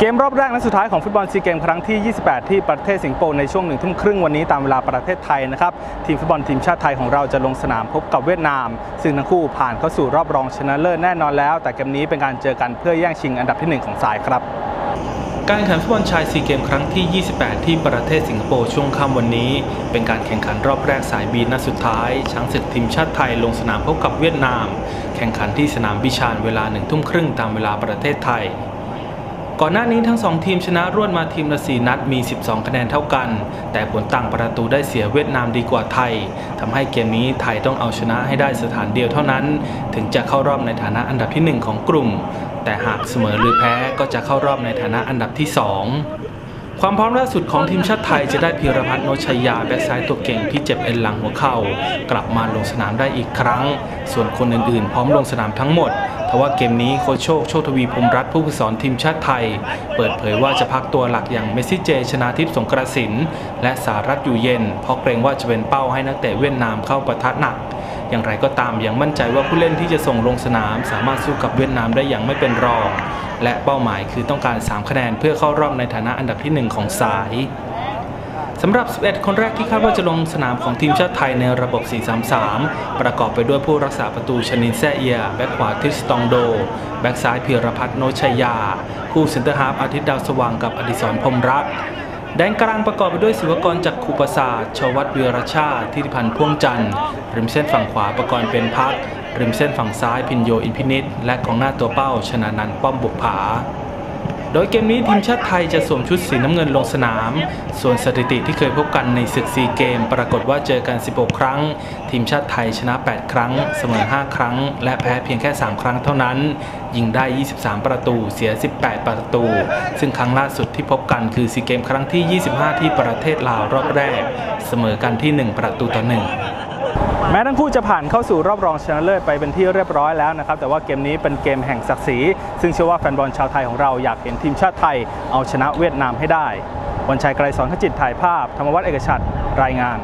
เกมรอบแรกนัดสุดท้ายของฟุตบอลซีเกมครั้งที่ 28 ที่ประเทศสิงคโปร์ในช่วงหนึ่งทุ่มครึ่งวันนี้ตามเวลาประเทศไทยนะครับ ทีมฟุตบอลทีมชาติไทยของเราจะลงสนามพบกับเวียดนาม ซึ่งทั้งคู่ผ่านเข้าสู่รอบรองชนะเลิศแน่นอนแล้ว แต่เกมนี้เป็นการเจอกันเพื่อแย่งชิงอันดับที่ 1 ของสายครับการแข่งขันฟุตบอลชายซีเกมครั้งที่ 28 ที่ประเทศสิงคโปร์ช่วงค่ำวันนี้ เป็นการแข่งขันรอบแรกสายบีนัดสุดท้าย ช้างศึกทีมชาติไทยลงสนามพบกับเวียดนาม แข่งขันที่สนามบิชานเวลาหนึ่งทุ่มครึ่งตามเวลาประเทศไทย ก่อนหน้านี้ทั้งสองทีมชนะรวดมาทีมละสีนัดมี 12 คะแนนเท่ากัน แต่ผลต่างประตูได้เสียเวียดนามดีกว่าไทยทำให้เกมนี้ไทยต้องเอาชนะให้ได้สถานเดียวเท่านั้น ถึงจะเข้ารอบในฐานะอันดับที่ 1 ของกลุ่ม แต่หากเสมอหรือแพ้ก็จะเข้ารอบในฐานะอันดับที่ 2 ความพร้อมล่าสุดของทีมชาติไทยจะได้พีรพัฒน์โนชัยยาแบ็กซ้ายตัวเก่งที่เจ็บเอ็นหลังหัวเข่ากลับมาลงสนามได้อีกครั้ง ส่วนคนอื่นๆ พร้อมลงสนามทั้งหมดทว่าเกมนี้โคชโชคโชคทวีพรมรัตน์ผู้ฝึกสอนทีมชาติไทย เปิดเผยว่าจะพักตัวหลักอย่างเมซิเจ ชนาทิพย์สงกระสิน และสารัตอยู่เย็น เพราะเกรงว่าจะเป็นเป้าให้นักเตะเวียดนามเข้าประทะหนัก อย่างไรก็ตามยังมั่นใจว่าผู้เล่นที่จะส่งลงสนาม สามารถสู้กับเวียดนามได้อย่างไม่เป็นรอง และเป้าหมายคือต้องการ 3 คะแนนเพื่อเข้ารอบในฐานะอันดับที่ 1 ของสายสำหรับ 11 คนแรกที่คาดว่าจะลงสนามของทีมชาติไทยในระบบ 4-3-3 ประกอบไปด้วยผู้รักษาประตูชนินแซเอีย แบ็กขวาทิสตองโด แบ็กซ้ายเพียรพัฒน์โนชัยยา คู่เซนเตอร์ฮาร์ฟอาทิตย์ดาวสว่างกับอดิศรพรมรัก แดนกลางประกอบไปด้วยศิวกรจากคูปศาสตร์ชวัตเวีรชาติทิติพันธ์พ่วงจันทร์ริมเส้นฝั่งขวาประกอบเป็นพักริมเส้นฝั่งซ้ายพินโยอินพินิษและของหน้าตัวเป้าชนะนันป้อมบุกผา โดยเกมนี้ทีมชาติไทยจะสวมชุดสีน้ำเงินลงสนาม ส่วนสถิติที่เคยพบกันในศึกซีเกม ปรากฏว่าเจอกัน 16 ครั้ง ทีมชาติไทยชนะ 8 ครั้ง เสมอ 5 ครั้ง และแพ้เพียงแค่ 3 ครั้งเท่านั้น ยิงได้ 23 ประตู เสีย 18 ประตู ซึ่งครั้งล่าสุดที่พบกันคือซีเกมครั้งที่ 25 ที่ประเทศลาวรอบแรก เสมอกันที่ 1 ประตูต่อ1 แม้ทั้งคู่จะผ่านเข้าสู่รอบรองชนะเลิศไปเป็นที่เรียบร้อยแล้วนะครับ แต่ว่าเกมนี้เป็นเกมแห่งศักดิ์ศรีซึ่งเชื่อว่าแฟนบอลชาวไทยของเราอยากเห็นทีมชาติไทยเอาชนะเวียดนามให้ได้วันชัยไกรสอนขจิตถ่ายภาพ ธรรมวัฒน์เอกชัดรายงาน